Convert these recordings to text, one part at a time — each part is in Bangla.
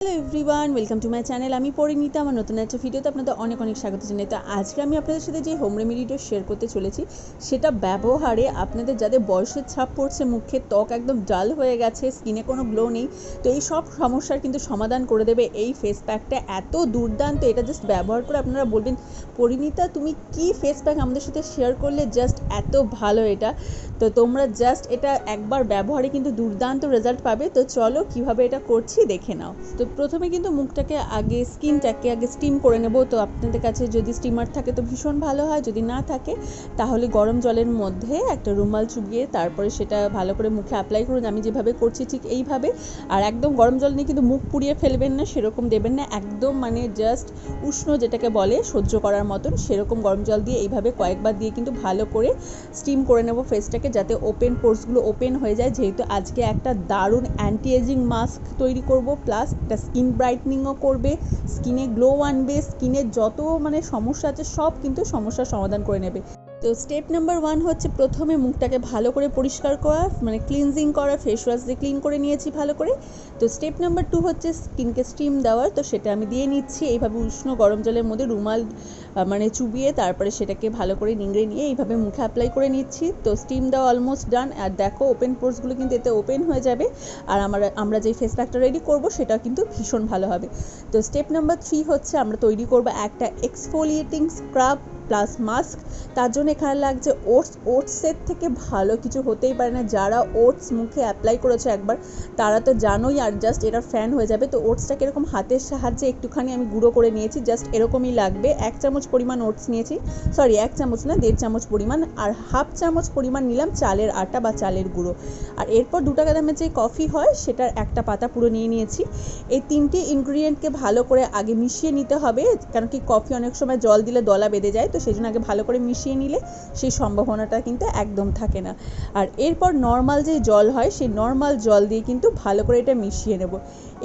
Hello everyone welcome to my channel আমি পরিণীতা, আমার নতুন একটা ভিডিওতে আপনাদের অনেক অনেক স্বাগত জানাই। তো আজকে আমি আপনাদের সাথে যে হোম রেমেডিটা শেয়ার করতে চলেছি, সেটা ব্যবহারে আপনাদের যাদের বয়সের ছাপ পড়ছে, মুখে ত্বক একদম ডাল হয়ে গেছে স্কিনে কোনো গ্লো নেই, তো এই সব সমস্যার কিন্তু সমাধান করে দেবে এই ফেস প্যাকটা এত দুর্দান্ত, এটা জাস্ট ব্যবহার করে আপনারা বলবেন, পরিণীতা, তুমি কি ফেস প্যাক আমাদের সাথে শেয়ার করলে? জাস্ট এত ভালো এটা। তো তোমরা জাস্ট এটা একবার ব্যবহারে কিন্তু দুর্দান্ত রেজাল্ট পাবে। তো চলো কীভাবে এটা করছি, দেখে নাও। তো প্রথমে কিন্তু মুখটাকে আগে, স্কিনটাকে আগে স্টিম করে নেব। তো আপনাদের কাছে যদি স্টিমার থাকে তো ভীষণ ভালো হয়, যদি না থাকে, তাহলে গরম জলের মধ্যে একটা রুমাল চুবিয়ে তারপরে সেটা ভালো করে মুখে অ্যাপ্লাই করুন। আমি যেভাবে করছি ঠিক এইভাবে। আর একদম গরম জল নিয়ে কিন্তু মুখ পুড়িয়ে ফেলবেন না, সেরকম দেবেন না। একদম মানে জাস্ট উষ্ণ যেটাকে বলে, সহ্য করার মতন সেরকম গরম জল দিয়ে এইভাবে কয়েকবার দিয়ে কিন্তু ভালো করে স্টিম করে নেব ফেসটাকে যাতে ওপেন পোর্সগুলো ওপেন হয়ে যায়। যেহেতু আজকে একটা দারুণ অ্যান্টি এজিং মাস্ক তৈরি করব প্লাস একটা স্কিন ব্রাইটনিংও করবে স্কিনে গ্লো আনবে স্কিনের যত মানে সমস্যা আছে সব কিন্তু সমস্যার সমাধান করে নেবে। তো স্টেপ নাম্বার ওয়ান হচ্ছে প্রথমে মুখটাকে ভালো করে পরিষ্কার করা মানে ক্লিনজিং করা ফেস ওয়াশ দিয়ে ক্লিন করে নিয়েছি ভালো করে। তো স্টেপ নাম্বার টু হচ্ছে স্কিনকে স্টিম দেওয়ার, তো সেটা আমি দিয়ে নিচ্ছি এইভাবে উষ্ণ গরম জলের মধ্যে রুমাল মানে চুবিয়ে তারপরে সেটাকে ভালো করে নিংড়ে নিয়ে এইভাবে মুখে অ্যাপ্লাই করে নিচ্ছি। তো স্টিম দেওয়া অলমোস্ট ডান আর দেখো ওপেন পোর্সগুলো কিন্তু এতে ওপেন হয়ে যাবে। আর আমরা আমরা যেই ফেস প্যাকটা রেডি করব সেটা কিন্তু ভীষণ ভালো হবে। তো স্টেপ নাম্বার থ্রি হচ্ছে আমরা তৈরি করব একটা এক্সফোলিয়েটিং স্ক্রাব প্লাস মাস্ক। তার জন্য এখানে লাগছে ওটস। ওটসের থেকে ভালো কিছু হতেই পারে না। যারা ওটস মুখে অ্যাপ্লাই করেছে একবার, তারা তো জানোই আর জাস্ট এটা ফ্যান হয়ে যাবে। তো ওটসটাকে এরকম হাতের সাহায্যে একটুখানি আমি গুঁড়ো করে নিয়েছি জাস্ট এরকমই লাগবে। এক চামচ পরিমাণ ওটস নিয়েছি। সরি এক চামচ না, দেড় চামচ পরিমাণ। আর হাফ চামচ পরিমাণ নিলাম চালের আটা বা চালের গুঁড়ো। আর এরপর দু টাকা দামের যে কফি হয়, সেটার একটা পাতা পুরো নিয়ে নিয়েছি। এই তিনটে ইনগ্রিডিয়েন্টকে ভালো করে আগে মিশিয়ে নিতে হবে, কারণ কি কফি অনেক সময় জল দিলে দলা বেঁধে যায়। তো সেই জন্য আগে ভালো করে মিশিয়ে নিলে সেই সম্ভাবনাটা কিন্তু একদম থাকে না। আর এরপর নর্মাল যে জল হয়, সেই নর্মাল জল দিয়ে কিন্তু ভালো করে এটা মিশিয়ে নেব।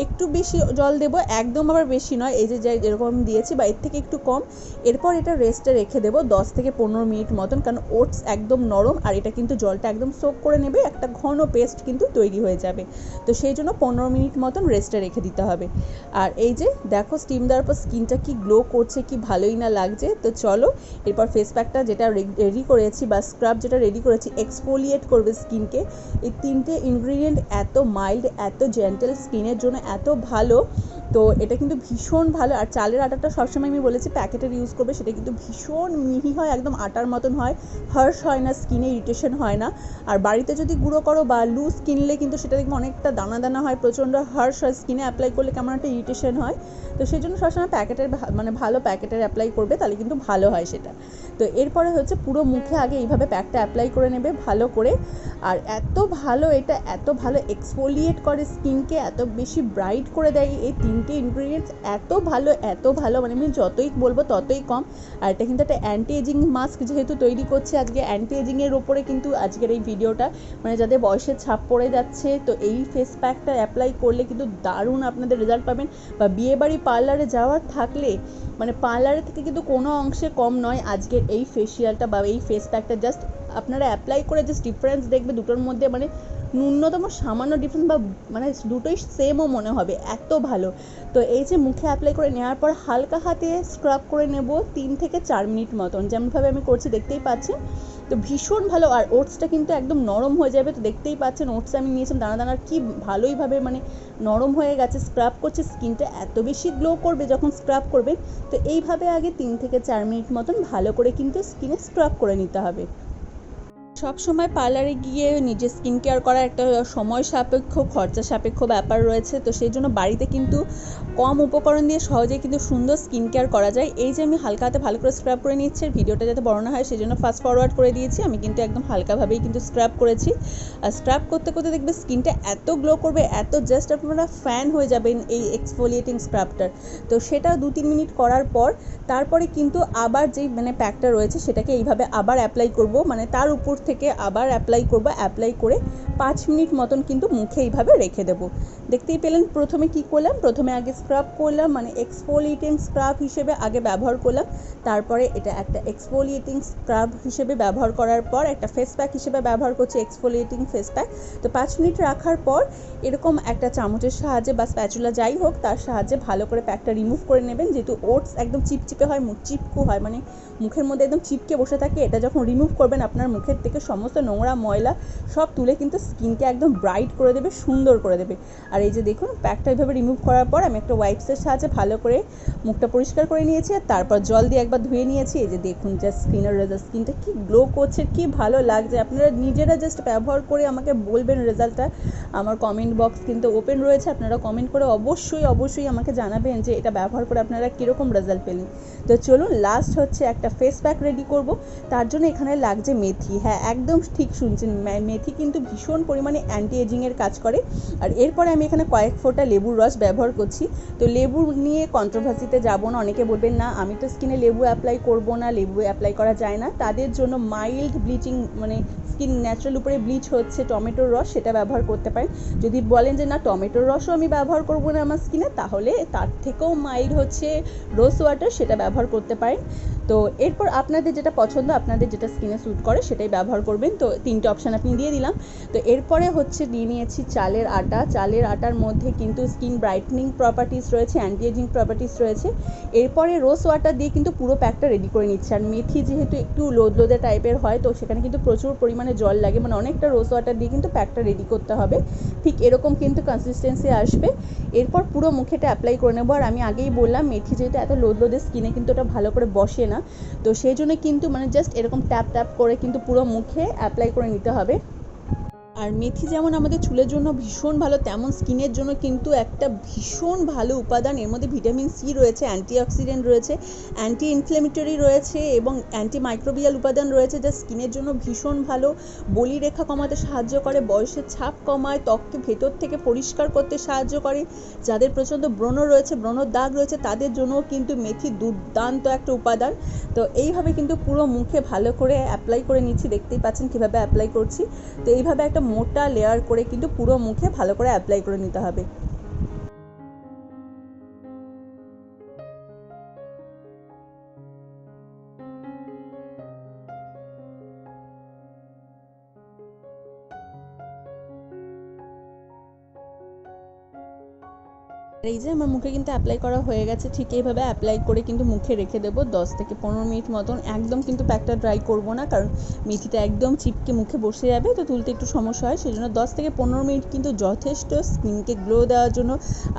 একটু বেশি জল দেবো, একদম আবার বেশি নয়, এই যে যাই যেরকম দিয়েছি বা এর থেকে একটু কম। এরপর এটা রেস্টে রেখে দেবো দশ থেকে পনেরো মিনিট মতন, কারণ ওটস একদম নরম আর এটা কিন্তু জলটা একদম সোক করে নেবে, একটা ঘন পেস্ট কিন্তু তৈরি হয়ে যাবে। তো সেই জন্য পনেরো মিনিট মতন রেস্টে রেখে দিতে হবে। আর এই যে দেখো স্টিম দেওয়ার পর স্কিনটা কি গ্লো করছে, কি ভালোই না লাগছে, তো চলো এরপর ফেস প্যাকটা যেটা রেডি করেছি বা স্ক্রাব যেটা রেডি করেছি এক্সফোলিয়েট করবে স্কিনকে এই তিনটে ইনগ্রিডিয়েন্ট এত মাইল্ড এত জেন্টেল স্কিনের জন্য এত ভালো। তো এটা কিন্তু ভীষণ ভালো, আর চালের আটাটা সবসময় আমি বলেছি প্যাকেটের ইউজ করবে, সেটা কিন্তু ভীষণ মিহি হয়, একদম আটার মতন হয় হার্শ হয় না স্কিনে ইরিটেশন হয় না। আর বাড়িতে যদি গুঁড়ো করো বা লুজ কিনলে কিন্তু সেটা দেখবে অনেকটা দানা দানা হয়, প্রচণ্ড হার্শ হয় স্কিনে অ্যাপ্লাই করলে কেমন একটা ইরিটেশন হয়। তো সেই জন্য সবসময় প্যাকেটের মানে ভালো প্যাকেটের অ্যাপ্লাই করবে, তাহলে কিন্তু ভালো হয় সেটা। তো এরপরে হচ্ছে পুরো মুখে আগে এইভাবে প্যাকটা অ্যাপ্লাই করে নেবে, ভালো করে। আর এত ভালো এটা, এত ভালো এক্সফোলিয়েট করে স্কিনকে এত বেশি ব্রাইট করে দেয় এই তিনটে ইনগ্রিডিয়েন্টস এত ভালো এত ভালো মানে আমি যতই বলব ততই কম। আর এটা কিন্তু একটা অ্যান্টি এজিং মাস্ক যেহেতু তৈরি করছে আজকে। অ্যান্টি এজিংয়ের ওপরে কিন্তু আজকের এই ভিডিওটা মানে যাদের বয়সের ছাপ পড়ে যাচ্ছে, তো এই ফেস প্যাকটা অ্যাপ্লাই করলে কিন্তু দারুণ আপনাদের রেজাল্ট পাবেন। বা বিয়েবাড়ি পার্লারে যাওয়ার থাকলে মানে পার্লারের থেকে কিন্তু কোনো অংশে কম নয় আজকের এই ফেসিয়ালটা বা এই ফেস প্যাকটা জাস্ট আপনারা অ্যাপ্লাই করে জাস্ট ডিফারেন্স দেখবে দুটোর মধ্যে মানে ন্যূনতম সামান্য ডিফারেন্স বা মানে দুটোই সেমও মনে হবে, এত ভালো। তো এই যে মুখে অ্যাপ্লাই করে নেওয়ার পর হালকা হাতে স্ক্রাব করে নেব তিন থেকে চার মিনিট মতন, যেমনভাবে আমি করছি দেখতেই পাচ্ছেন। তো ভীষণ ভালো, আর ওটসটা কিন্তু একদম নরম হয়ে যাবে, তো দেখতেই পাচ্ছেন ওটস আমি নিয়েছিলাম দানা দানার কি ভালোইভাবে মানে নরম হয়ে গেছে স্ক্রাব করছে স্কিনটা এত বেশি গ্লো করবে যখন স্ক্রাব করবেন তো এইভাবে আগে তিন থেকে চার মিনিট মতন ভালো করে কিন্তু স্কিনে স্ক্রাব করে নিতে হবে। সব সময় পার্লারে গিয়ে নিজের স্কিন কেয়ার করার একটা সময় সাপেক্ষ, খরচা সাপেক্ষ ব্যাপার রয়েছে। তো সেই জন্য বাড়িতে কিন্তু কম উপকরণ দিয়ে সহজেই কিন্তু সুন্দর স্কিন কেয়ার করা যায়। এই যে আমি হালকা হাতে ভালো করে স্ক্রাব করে নিচ্ছি ভিডিওটা যাতে বড় না হয়, সেই জন্য ফাস্ট ফরওয়ার্ড করে দিয়েছি। আমি কিন্তু একদম হালকাভাবেই কিন্তু স্ক্রাব করেছি। আর স্ক্রাব করতে করতে দেখবে স্কিনটা এত গ্লো করবে, এত জাস্ট আপনারা ফ্যান হয়ে যাবেন এই এক্সফোলিয়েটিং স্ক্রাবটার তো সেটা দু তিন মিনিট করার পর, তারপরে কিন্তু আবার যেই মানে প্যাকটা রয়েছে, সেটাকে এইভাবে আবার অ্যাপ্লাই করব। মানে তার উপর থেকে থেকে আবার অ্যাপ্লাই করব অ্যাপ্লাই করে পাঁচ মিনিট মতন কিন্তু মুখে এইভাবে রেখে দেবো। দেখতেই পেলেন, প্রথমে কি করলাম? প্রথমে আগে স্ক্রাব করলাম মানে এক্সফোলিয়েটিং স্ক্রাব হিসেবে আগে ব্যবহার করলাম। তারপরে এটা একটা এক্সফোলিয়েটিং স্ক্রাব হিসেবে ব্যবহার করার পর, একটা ফেস প্যাক হিসেবে ব্যবহার করছি এক্সফোলিয়েটিং ফেস প্যাক তো পাঁচ মিনিট রাখার পর এরকম একটা চামচের সাহায্যে বা স্প্যাচুলা যাই হোক, তার সাহায্যে ভালো করে প্যাকটা রিমুভ করে নেবেন। যেহেতু ওটস একদম চিপচিপে হয় চিপকু হয় মানে মুখের মধ্যে একদম চিপকে বসে থাকে, এটা যখন রিমুভ করবেন আপনার মুখের থেকে সমস্ত নোংরা ময়লা সব তুলে কিন্তু স্কিনকে একদম ব্রাইট করে দেবে, সুন্দর করে দেবে। আর এই যে দেখুন প্যাকটা এইভাবে রিমুভ করার পর আমি একটা ওয়াইপসের সাহায্যে ভালো করে মুখটা পরিষ্কার করে নিয়েছি আর তারপর জল দিয়ে একবার ধুয়ে নিয়েছি। এই যে দেখুন জাস্ট স্কিনের রেজাল্ট স্কিনটা কী গ্লো করছে, কী ভালো লাগছে। আপনারা নিজেরা জাস্ট ব্যবহার করে আমাকে বলবেন রেজাল্টটা আমার কমেন্ট বক্স কিন্তু ওপেন রয়েছে, আপনারা কমেন্ট করে অবশ্যই অবশ্যই আমাকে জানাবেন যে এটা ব্যবহার করে আপনারা কীরকম রেজাল্ট পেলেন। তো চলুন লাস্ট হচ্ছে একটা ফেস প্যাক রেডি করব। তার জন্য এখানে লাগছে মেথি। হ্যাঁ একদম ঠিক শুনছেন। মেথি কিন্তু ভীষণ পরিমাণে অ্যান্টি এজিংয়ের কাজ করে। আর এরপরে আমি এখানে কয়েক ফোঁটা লেবুর রস ব্যবহার করছি। তো লেবু নিয়ে কন্ট্রোভার্সিতে যাব না, অনেকে বলবেন, না, আমি তো স্কিনে লেবু অ্যাপ্লাই করব না, লেবু অ্যাপ্লাই করা যায় না। তাদের জন্য মাইল্ড ব্লিচিং মানে স্কিন ন্যাচারাল উপরে ব্লিচ হচ্ছে টমেটোর রস, সেটা ব্যবহার করতে পারেন। যদি বলেন যে, না, টমেটোর রসও আমি ব্যবহার করব না আমার স্কিনে তাহলে তার থেকেও মাইল্ড হচ্ছে রোজ ওয়াটার সেটা ব্যবহার করতে পারেন। তো এরপর আপনাদের যেটা পছন্দ, আপনাদের যেটা স্কিনে স্যুট করে সেটাই ব্যবহার করবেন। তো তিনটে অপশান আপনি দিয়ে দিলাম। তো এরপরে হচ্ছে দিয়ে নিয়েছি চালের আটা। চালের আটার মধ্যে কিন্তু স্কিন ব্রাইটনিং প্রপার্টিস রয়েছে অ্যান্টি এজিং প্রপার্টিস রয়েছে। এরপরে রোজ ওয়াটার দিয়ে কিন্তু পুরো প্যাকটা রেডি করে নিচ্ছে। আর মেথি যেহেতু একটু লোদ লোদে টাইপের হয়, তো সেখানে কিন্তু প্রচুর পরিমাণে জল লাগে। মানে অনেকটা রোজ ওয়াটার দিয়ে কিন্তু প্যাকটা রেডি করতে হবে। ঠিক এরকম কিন্তু কনসিস্টেন্সি আসবে। এরপর পুরো মুখেটা অ্যাপ্লাই করে নেব। আর আমি আগেই বললাম, মেথি যেহেতু এত লোদ লোদে স্কিনে কিন্তু ওটা ভালো করে বসে না। তো সেই জন্য কিন্তু মানে জাস্ট এরকম ট্যাপ ট্যাপ করে কিন্তু পুরো মুখে অ্যাপ্লাই করে নিতে হবে। আর মেথি যেমন আমাদের চুলের জন্য ভীষণ ভালো, তেমন স্কিনের জন্য কিন্তু একটা ভীষণ ভালো উপাদান। এর মধ্যে ভিটামিন সি রয়েছে, অ্যান্টিঅক্সিডেন্ট রয়েছে অ্যান্টি ইনফ্লেমেটরি রয়েছে এবং অ্যান্টি মাইক্রোবিয়াল উপাদান রয়েছে যা স্কিনের জন্য ভীষণ ভালো। বলি রেখা কমাতে সাহায্য করে, বয়সের ছাপ কমায়, ত্বককে ভেতর থেকে পরিষ্কার করতে সাহায্য করে। যাদের প্রচণ্ড ব্রণ রয়েছে, ব্রণর দাগ রয়েছে, তাদের জন্যও কিন্তু মেথি দুর্দান্ত একটা উপাদান। তো এইভাবে কিন্তু পুরো মুখে ভালো করে অ্যাপ্লাই করে নিচ্ছি, দেখতেই পাচ্ছেন কীভাবে অ্যাপ্লাই করছি। তো এইভাবে একটা মোটা লেয়ার করে কিন্তু পুরো মুখে ভালো করে অ্যাপ্লাই করে নিতে হবে। এই যে আমার মুখে কিন্তু অ্যাপ্লাই করা হয়ে গেছে, ঠিক এইভাবে অ্যাপ্লাই করে কিন্তু মুখে রেখে দেবো। দশ থেকে পনেরো মিনিট মতন একদম কিন্তু প্যাকটা ড্রাই করব না, কারণ মেথিটা একদম চিপকে মুখে বসে যাবে, তো তুলতে একটু সমস্যা হয়। সেই জন্য দশ থেকে পনেরো মিনিট কিন্তু যথেষ্ট স্কিনকে গ্লো দেওয়ার জন্য।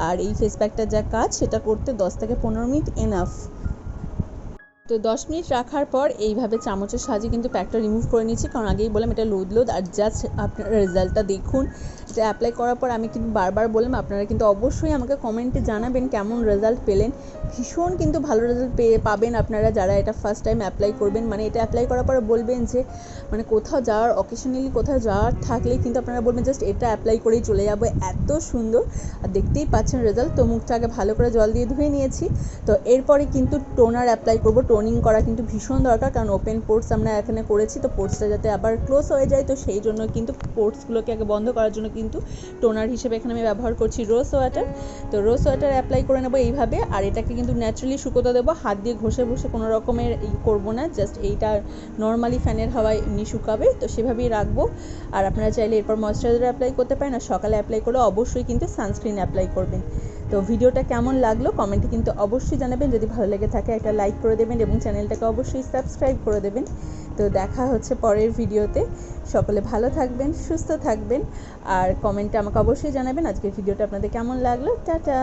আর এই ফেস প্যাকটার যা কাজ, সেটা করতে দশ থেকে পনেরো মিনিট এনাফ তো দশ মিনিট রাখার পর এইভাবে চামচের সাহায্যে কিন্তু প্যাকটা রিমুভ করে নিচ্ছি কারণ আগেই বললাম, এটা লোদ লোদ আর জাস্ট আপনারা রেজাল্টটা দেখুন। এটা অ্যাপ্লাই করার পর আমি কিন্তু বারবার বললাম, আপনারা কিন্তু অবশ্যই আমাকে কমেন্টে জানাবেন কেমন রেজাল্ট পেলেন। ভীষণ কিন্তু ভালো রেজাল্ট পেয়ে পাবেন আপনারা যারা এটা ফার্স্ট টাইম অ্যাপ্লাই করবেন। মানে এটা অ্যাপ্লাই করার পর বলবেন যে মানে কোথাও যাওয়ার অকেশনালি কোথাও যাওয়ার থাকলে কিন্তু আপনারা বলবেন, জাস্ট এটা অ্যাপ্লাই করেই চলে যাব। এত সুন্দর। আর দেখতেই পাচ্ছেন রেজাল্ট তো মুখটা আগে ভালো করে জল দিয়ে ধুয়ে নিয়েছি। তো এরপরে কিন্তু টোনার অ্যাপ্লাই করব। টোনিং করা কিন্তু ভীষণ দরকার, কারণ ওপেন পোর্টস আমরা এখানে করেছি, তো পোর্টসটা যাতে আবার ক্লোজ হয়ে যায়, তো সেই জন্য কিন্তু পোর্টসগুলোকে আগে বন্ধ করার জন্য কিন্তু টোনার হিসেবে এখানে আমি ব্যবহার করছি রোজ ওয়াটার তো রোজ ওয়াটার অ্যাপ্লাই করে নেব এইভাবে, আর এটাকে কিন্তু ন্যাচারালি শুকোতে দেবো, হাত দিয়ে ঘষে ঘষে কোনো রকমের ই করব না জাস্ট এইটা নর্মালি ফ্যানের হাওয়ায় এমনি শুকাবে, তো সেভাবেই রাখব। আর আপনারা চাইলে এরপর ময়শ্চারাইজার অ্যাপ্লাই করতে পারেন, আর সকালে অ্যাপ্লাই করলে অবশ্যই কিন্তু সানস্ক্রিন অ্যাপ্লাই করবেন। তো ভিডিওটা কেমন লাগল কমেন্টে কিন্তু অবশ্যই জানাবেন। যদি ভালো লেগে থাকে একটা লাইক করে দেবেন এবং চ্যানেলটাকে অবশ্যই সাবস্ক্রাইব করে দেবেন। তো দেখা হচ্ছে পরের ভিডিওতে। সকলে ভালো থাকবেন, সুস্থ থাকবেন। আর কমেন্টে আমাকে অবশ্যই জানাবেন আজকের ভিডিওটা আপনাদের কেমন লাগল। টাটা!